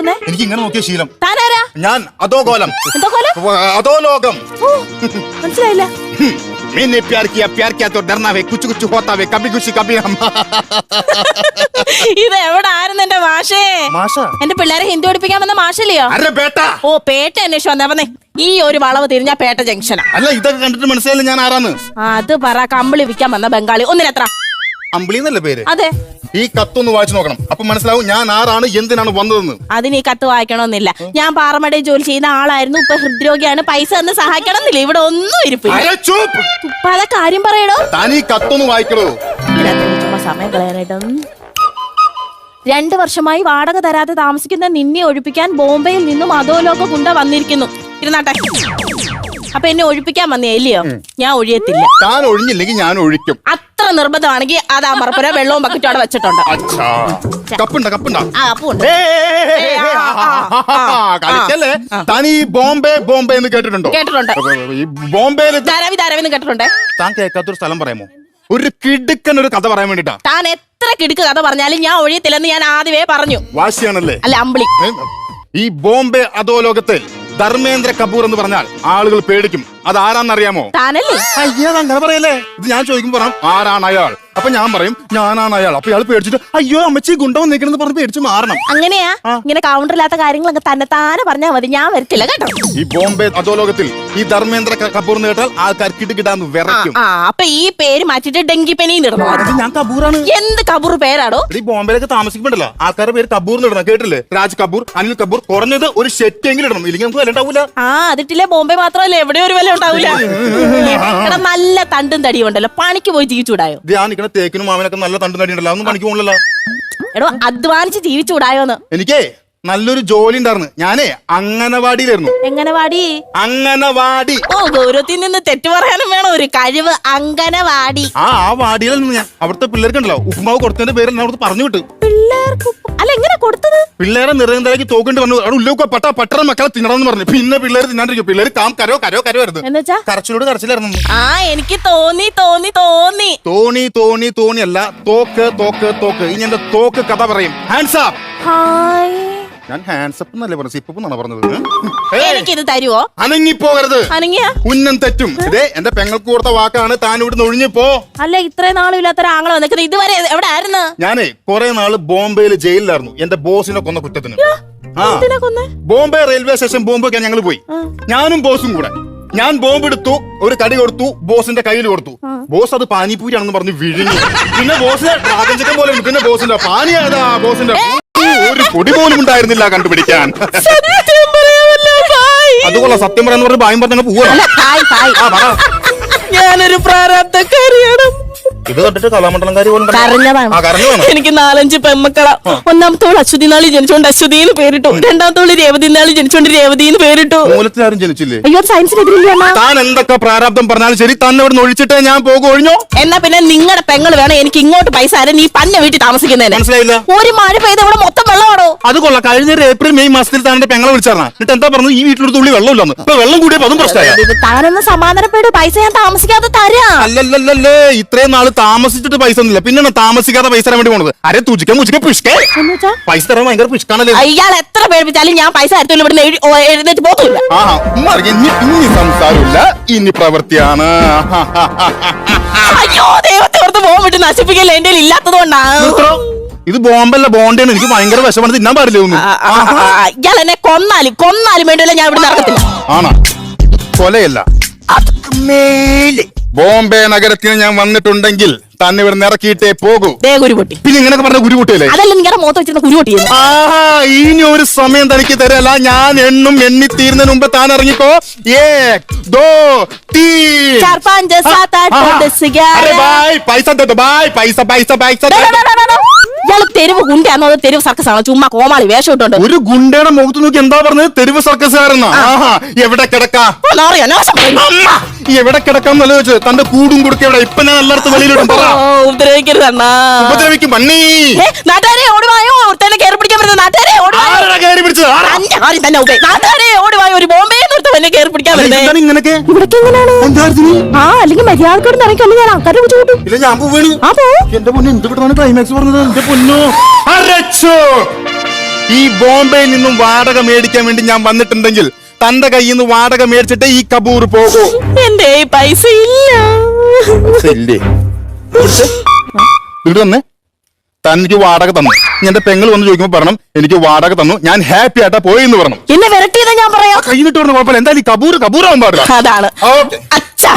നോക്കുന്നേ എനിക്ക് ഇങ്ങനെ നോക്കിയ ശീലം താനാരാ ഞാൻ അതോ കോലം എന്താ കോലം അതോ ലോകം ഓ മനസ്സിലായില്ല हम्म, मैंने प्यार किया प्यार किया तो डरना है कुछ कुछ होता है कभी खुशी कभी हम ഇത് എവിടെ ആയിരുന്നു എന്റെ മാഷേ മാഷ എന്റെ പിള്ളേരെ ഹിന്ദി പഠിപ്പിക്കാൻ വന്ന മാഷല്ലയോ അരെ ബേട്ട ഓ പേട്ട അന്വേഷിച്ചു വന്നേ വന്നേ ഈ ഒരു വളവ് തിരിഞ്ഞാ പേട്ട ജംഗ്ഷനാ അല്ല ഇതൊക്കെ കണ്ടിട്ട് മനസ്സിലായില്ല ഞാൻ ആരാന്ന് അത് പറ കമ്പിളി വിൽക്കാൻ വന്ന ബംഗാളി ഒന്നിനെത്ര അമ്പിളി എന്നല്ലേ പേര് അതെ ഈ കത്തൊന്ന് വായിച്ചു നോക്കണം. അപ്പൊ മനസ്സിലാവും ഞാൻ ആരാണ് എന്തിനാണ് വന്നതെന്ന്. അതിന് ഈ കത്ത് വായിക്കണമെന്നില്ല. ഞാൻ പാറമടയിൽ ജോലി ചെയ്യുന്ന ആളായിരുന്നു. ഇപ്പൊ ഹൃദ്രോഗിയാണ്. പൈസ തന്ന് സഹായിക്കണമെന്നില്ല. ഇവിടെ ഒന്നും ഇരിപ്പില്ല. പല കാര്യം പറയടോ താൻ ഈ കത്തൊന്ന് വായിക്കണോ സമയം കളയാനായിട്ടും. രണ്ടു വർഷമായി വാടക തരാതെ താമസിക്കുന്ന നിന്നെ ഒഴിപ്പിക്കാൻ ബോംബെയിൽ നിന്നും അധോലോക ഗുണ്ട വന്നിരിക്കുന്നു. ഇരുന്നാട്ടെ. അപ്പൊ എന്നെ ഒഴിപ്പിക്കാൻ വന്നേ ഇല്ലയോ? ഞാൻ ഒഴിയത്തില്ല. താൻ ഒഴിഞ്ഞില്ലെങ്കിൽ ഞാൻ ഒഴിക്കും. അത്ര നിർബന്ധമാണെങ്കിൽ അത് ആ മറപ്പുര വെള്ളവും ബക്കറ്റും അവിടെ വെച്ചിട്ടുണ്ട്. അച്ഛാ. കപ്പുണ്ട കപ്പുണ്ട? ആ അപ്പുണ്ട് കളിക്കല്ലേ? താൻ ഈ ബോംബെ ബോംബെ എന്ന് കേട്ടിട്ടുണ്ടോ? കേട്ടിട്ടുണ്ട്. ഈ ബോംബെയിൽ ധാരാവി ധാരാവിന്ന് കേട്ടിട്ടുണ്ട്. താൻ കേൾക്കാത്തൊരു സ്ഥലം പറയാമോ? ഒരു കിടുക്കൻ ഒരു കഥ പറയാൻ വേണ്ടിട്ടാ താൻ എത്ര കിടുക്ക് കഥ പറഞ്ഞാലും ഞാൻ ഒഴിയത്തില്ലെന്ന് ഞാൻ ആദ്യമേ പറഞ്ഞു. വാശിയാണല്ലേ? അല്ല അമ്പിളി. ഈ ബോംബെ അധോലോകത്തിൽ ധർമ്മേന്ദ്ര കപൂർ എന്ന് പറഞ്ഞാൽ ആളുകൾ പേടിക്കും. അത് ആരാന്നറിയാമോ താനല്ലേ? അയ്യോ അത് അങ്ങനെ പറയല്ലേ. ഇത് ഞാൻ ചോദിക്കുമ്പോ പറയാം ആരാണ് അയാൾ? അപ്പൊ ഞാൻ പറയും ഞാനാണ് അയാൾ. അപ്പൊ ഇയാൾ പേടിച്ചിട്ട് അയ്യോ അമ്മച്ചി ഗുണ്ടോ നിൽക്കണെന്ന് പറഞ്ഞ് പേടിച്ച് മാറണം. അങ്ങനെയാ? ഇങ്ങനെ കൗണ്ടറില്ലാത്ത കാര്യങ്ങളൊക്കെ തന്നെ താനെ പറഞ്ഞാൽ മതി. ഞാൻ വരത്തില്ല കേട്ടോ. ഈ ബോംബെ അധോലോകത്തിൽ ഈ ധർമ്മേന്ദ്ര കപൂർ എന്ന് കേട്ടാൽ ആൾക്കാർ കിടുകിടാന്ന് വിറയ്ക്കും. ആ അപ്പൊ ഈ പേര് മാറ്റിട്ട് ഡെങ്കിപ്പനി ഇടണോ? അത് ഞാൻ കപൂറാണ്. എന്ത് കപൂർ പേരാടോ? ഈ ബോംബെയിലൊക്കെ താമസിക്കുമ്പോണ്ടല്ലോ ആൾക്കാരുടെ പേര് കപൂർ എന്ന് ഇടണം. കേട്ടില്ലേ? രാജ് കപൂർ അനിൽ കപൂർ കുറഞ്ഞത് ഒരു ഷെറ്റെങ്കിലും ഇടണം. ഇല്ലെങ്കിൽ നമുക്ക് വില ഉണ്ടാവൂല ആ അതിട്ടില്ലേ ബോംബെ മാത്രമല്ല? എവിടെ ഒരു വില ഉണ്ടാവില്ല എടാ നല്ല തണ്ടും തടിയും ഉണ്ടല്ലോ. പണിക്ക് പോയി ജീവിച്ചൂടായോ നിൽക്കുന്ന തേക്കിനും മാമനൊക്കെ നല്ല തണ്ടും തടി അതൊന്നും പണിക്ക് പോകണല്ലോ എടോ അധ്വാനിച്ച് ജീവിച്ചൂടായോന്ന് എനിക്കേ നല്ലൊരു ജോലി ഉണ്ടായിരുന്നു. ഞാനേ അങ്ങനവാടിയിലായിരുന്നു എങ്ങനവാടി? അങ്ങനവാടി ഓ ഗൗരവത്തിൽ നിന്ന് തെറ്റു പറയാനും വേണം. ഒരു കഴിവ് അങ്കനവാടി ആ ആ വാടിയിലായിരുന്നു ഞാൻ അവിടുത്തെ പിള്ളേർക്കുണ്ടല്ലോ. ഉപ്പുമാവ് കൊടുത്തതിന്റെ പേര് എന്നെ അവിടുത്തെ പറഞ്ഞു വിട്ടു. പിള്ളേർക്ക് എങ്ങനെ കൊടുത്തത്? പിള്ളേരെ നിറയുന്നതിലേക്ക് തോക്കിണ്ട് വന്നു. അവിടെ ഉള്ളിൽ പട്ട പട്ടറ മക്കളെ തിന്നണമെന്ന് പറഞ്ഞു. പിന്നെ പിള്ളേർ തിന്നാണ്ടിരിക്കും. പിള്ളേർ കാം കരോ കരോ കരോ ആയിരുന്നു. എന്നുവെച്ചാ കരച്ചിലോട് കരച്ചിലായിരുന്നു. ആ എനിക്ക് തോന്നി തോന്നി തോന്നി. തോണി തോണി തോണി അല്ല. തോക്ക് തോക്ക് തോക്ക്. ഇനി എന്റെ തോക്ക് കഥ പറയും. ഹാൻഡ്സ് അപ്പ് ഹായ് ഞാൻ ഹാൻഡ്സപ്പ് എന്നല്ലേ പറഞ്ഞു സിപ്പ് എന്നാണ് പറഞ്ഞത്? എനിക്കിത് തരുവോ? അനങ്ങിപ്പോകരുത്. അനങ്ങിയ? ഉന്നം തെറ്റും. ഇതേ എന്റെ പെങ്ങൾക്ക് കൊടുത്ത വാക്കാണ് താൻ ഇവിടുന്ന് പോ അല്ല ഇത്രയും നാളും ഇല്ലാത്ത ഒരാങ്ങളെ വന്നിക്കുന്നത് ഇതുവരെ എവിടെ ആയിരുന്നു? ഞാനേ കുറെ നാൾ ബോംബെയിൽ ജയിലിലായിരുന്നു. എന്റെ ബോസിനെ കൊന്ന കുറ്റത്തിന്. ആ. ബോംബെ റെയിൽവേ സ്റ്റേഷൻ ബോംബെക്കാൻ ഞങ്ങൾ പോയി. ഞാനും ബോസും കൂടെ. ഞാൻ ബോംബ് എടുത്തു ഒരു കടി കൊടുത്തു ബോസിന്റെ കയ്യിൽ കൊടുത്തു. ബോസ് അത് പാനിപ്പൂരിയാണെന്ന് പറഞ്ഞു വിഴിഞ്ഞു പിന്നെ ബോസ് ഡ്രാഗൺ ചിക്കൻ പോലെ പിന്നെ ബോസിന്റെ പാനി ഏതാ ബോസിന്റെ ഒരു പൊടി പോലും ഉണ്ടായിരുന്നില്ല കണ്ടുപിടിക്കാൻ. അതുപോലെ. അതുകൊള്ള സത്യം പറയാന്ന് പറഞ്ഞ് ഭയം പറഞ്ഞ പോവാ. ഞാനൊരു പ്രാരാബ്ധക്കാരിയാണ് ഇത് കണ്ടിട്ട് കലാമണ്ഡലംകാരി പോലും കണ്ടോ? കരഞ്ഞതാണ് ആ കരഞ്ഞതാണ് എനിക്ക് നാലഞ്ച് പെമ്മക്കള. ഒന്നാമത്തോൾ അശ്വതി നാളി ജനിച്ചോണ്ട് അശ്വതി എന്ന് പേരിട്ടു രണ്ടാമത്തോൾ രേവതി നാളി ജനിച്ചോണ്ട് രേവതി എന്ന് പേരിട്ടു. മൂലത്തിൽ ആരും ജനിച്ചില്ലേ? അയ്യോ സയൻസിനെതിരില്ല താൻ എന്തൊക്കെ പ്രാരാബ്ദം പറഞ്ഞാലും ശരി തന്നെ ഇവിടെ ഒഴിച്ചിട്ടേ ഞാൻ പോകും ഒഴിഞ്ഞോ? എന്നാ പിന്നെ നിങ്ങളുടെ പെങ്ങൾ വേണം എനിക്ക് ഇങ്ങോട്ട് പൈസ തരാൻ നീ പന്ന വീട്ടിൽ താമസിക്കുന്നതിന്. മനസ്സിലായില്ല? ഒരു മഴ പെയ്ത ഇവിടെ മൊത്തം വെള്ളമാണോ? അത് കൊള്ളാം. കഴിഞ്ഞ ഒരു ഏപ്രിൽ മെയ് മാസത്തിൽ താൻ എന്റെ പെങ്ങളെ വിളിച്ചാർന്ന എന്നിട്ട് എന്താ പറഞ്ഞു? ഈ വീട്ടിലൊരു തുള്ളി വെള്ളമില്ലെന്ന് ഇപ്പൊ വെള്ളം കൂടിയപ്പോ അതും പ്രശ്നമായ? താനൊന്ന് സമാധാനപ്പെട്ട് പൈസ ഞാൻ താമസിക്കാതെ തരാം. അല്ലല്ലല്ലേ ഇത്രയും നാൾ താമസിച്ചിട്ട് പൈസ ഒന്നുമില്ല. പിന്നെ താമസിക്കാതെ പൈസ തരാൻ വേണ്ടി പോണത്? അരെ തുജിക്ക മുജിക്ക പുഷ്കേ. പൈസ തരാൻ ഭയങ്കര പുഷ്കാണല്ലേ അയാൾ എത്ര പേടിപ്പിച്ചാലും ഞാൻ പൈസ തരത്തില്ല ഇവിടെ എഴുന്നേറ്റ് പോകില്ല. ഇനി ഇനി സംസാരമില്ല. ഇനി പ്രവൃത്തിയാണ്. അയ്യോ ദൈവത്തെ ഓർത്ത് പോകാൻ വിട്ട് നശിപ്പിക്കല്ലേ? എന്റെ ഇല്ലാത്തത് കൊണ്ടാണ് ഇത് ബോംബല്ല ബോണ്ടാണ് എനിക്ക് ഭയങ്കര വിഷമാണ് തിന്നാൻ പാടില്ല ഇയാൾ എന്നെ കൊന്നാലും കൊന്നാലും വേണ്ടിയല്ല ഞാൻ ഇവിടെ നടക്കത്തില്ല ആണോ. കൊലയല്ല. മേലെ. ബോംബെ നഗരത്തിൽ ഞാൻ വന്നിട്ടുണ്ടെങ്കിൽ തന്നെ ഇവിടെ ഇറക്കിയിട്ടേ പോകൂ. പിന്നെ ഇങ്ങനൊക്കെ പറഞ്ഞ ഗുരുപൊട്ടിയല്ലേ അതല്ല വെച്ചിരുന്ന ആഹാ ഇനി ഒരു സമയം തനിക്ക് തരല്ല. ഞാൻ എണ്ണും എണ്ണി തീരുന്നതിന് മുമ്പ് താൻ ഇറങ്ങിക്കോ. ഏ ദോ പൈസ പൈസ പൈസ ഇയാൾ തെരുവ് ഗുണ്ടയാണോ അതോ തെരുവ് സർക്കസ് ആണോ ചുമ്മാ കോമാളി വേഷം ഇട്ടുണ്ട്. ഒരു ഗുണ്ടയുടെ മുഖത്ത് നോക്കി എന്താ പറഞ്ഞത്? തെരുവ് സർക്കസുകാരെന്നാ ആഹാ എവിടെ അമ്മ! എവിടെ കിടക്കാന്നല്ല ചോദിച്ചത്? തന്റെ കൂടും കുടുക്ക എവിടെ? ഇപ്പൊ ഞാൻ എല്ലായിടത്തും വെളിയിലിടും പറ ഉപദ്രവിക്കരുത് അണ്ണാ. ഉപദ്രവിക്കും പിടിക്കാൻ പിടിച്ചത്? ഓടുവായോ? ഒരു ബോ ഇങ്ങനൊക്കെ? ഇവിടേക്ക് എങ്ങനെയാണ്? ആ അല്ലെങ്കിൽ മര്യാദക്കോട് നിറയ്ക്കല്ലേ ഞാൻ ആൾക്കാരെ വിളിച്ചു കൂട്ടും ഇല്ല ഞാൻ പോവാണ്. ആ പോ. എന്റെ പൊന്നു എന്ത് ക്ലൈമാക്സ് പറഞ്ഞത്? എന്റെ പൊന്നു. അരച്ചോ. ഈ ബോംബെയിൽ നിന്നും വാടക മേടിക്കാൻ വേണ്ടി ഞാൻ വന്നിട്ടുണ്ടെങ്കിൽ തന്റെ കയ്യിൽ നിന്ന് വാടക മേടിച്ചിട്ട് ഈ കബൂർ പോകൂ. എന്റെ പൈസ ഇല്ല. ഇല്ലേ? ഇവിടെ വന്നേ. തനിക്ക് വാടക തന്നു. ഇനി എന്റെ പെങ്ങൾ വന്ന് ചോദിക്കുമ്പോ പറയണം എനിക്ക് വാടക തന്നു. ഞാൻ ഹാപ്പി ആയിട്ടാ പോയി എന്ന് പറഞ്ഞു എന്നെ വിരട്ടിയതാ ഞാൻ പറയാം. കൈന്നിട്ട് പറഞ്ഞു കുഴപ്പമില്ല. എന്തായാലും കബൂർ കബൂറാവാൻ പാടില്ല. അതാണ്. ഓക്കെ. അച്ഛാ